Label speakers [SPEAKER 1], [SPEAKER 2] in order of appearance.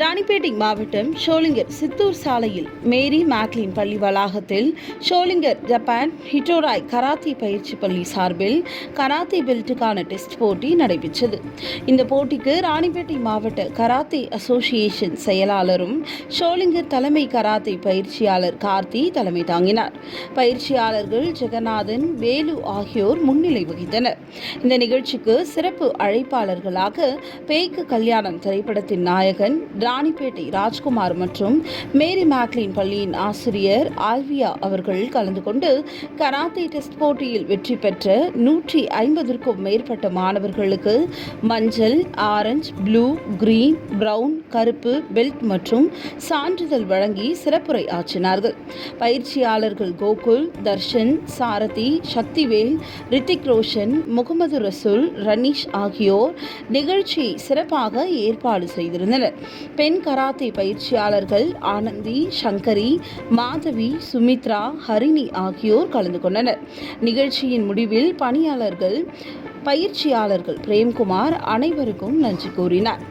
[SPEAKER 1] ராணிப்பேட்டை மாவட்டம் ஷோலிங்கர் சித்தூர் சாலையில் மேரி மேக்லின் பள்ளி வளாகத்தில் ஷோலிங்கர் ஜப்பான் ஹிட்டோராய் கராத்தே பயிற்சி பள்ளி சார்பில் கராத்தே பெல்ட்டுக்கான டெஸ்ட் போட்டி நடைபெற்றது. இந்த போட்டிக்கு ராணிப்பேட்டை மாவட்ட கராத்தே அசோசியேஷன் செயலாளரும் ஷோலிங்கர் தலைமை கராத்தே பயிற்சியாளர் கார்த்தி தலைமை தாங்கினார். பயிற்சியாளர்கள் ஜெகநாதன் வேலு ஆகியோர் முன்னிலை வகித்தனர். இந்த நிகழ்ச்சிக்கு சிறப்பு அழைப்பாளர்களாக பேய்க்கு கல்யாணம் திரைப்படத்தின் நாயகன் ராணிப்பேட்டை ராஜ்குமார் மற்றும் மேரி மேக்லின் பள்ளியின் ஆசிரியர் ஆல்வியா அவர்கள் கலந்து கொண்டு கராத்தே டெஸ்ட் போட்டியில் வெற்றி பெற்ற நூற்றி ஐம்பதற்கும் மேற்பட்ட மாணவர்களுக்கு மஞ்சள் ஆரஞ்சு ப்ளூ கிரீன் பிரவுன் கருப்பு பெல்ட் மற்றும் சான்றிதழ் வழங்கி சிறப்புரை ஆற்றினார்கள். பயிற்சியாளர்கள் கோகுல் தர்ஷன் சாரதி சக்திவேல் ரித்திக் ரோஷன் முகமது ரசூல் ரனீஷ் ஆகியோர் நிகழ்ச்சியை சிறப்பாக ஏற்பாடு செய்திருந்தனர். பெண் கராத்தே பயிற்சியாளர்கள் ஆனந்தி சங்கரி மாதவி சுமித்ரா ஹரிணி ஆகியோர் கலந்து கொண்டனர். நிகழ்ச்சியின் முடிவில் பணியாளர்கள் பயிற்சியாளர்கள் பிரேம்குமார் அனைவருக்கும் நன்றி கூறினார்.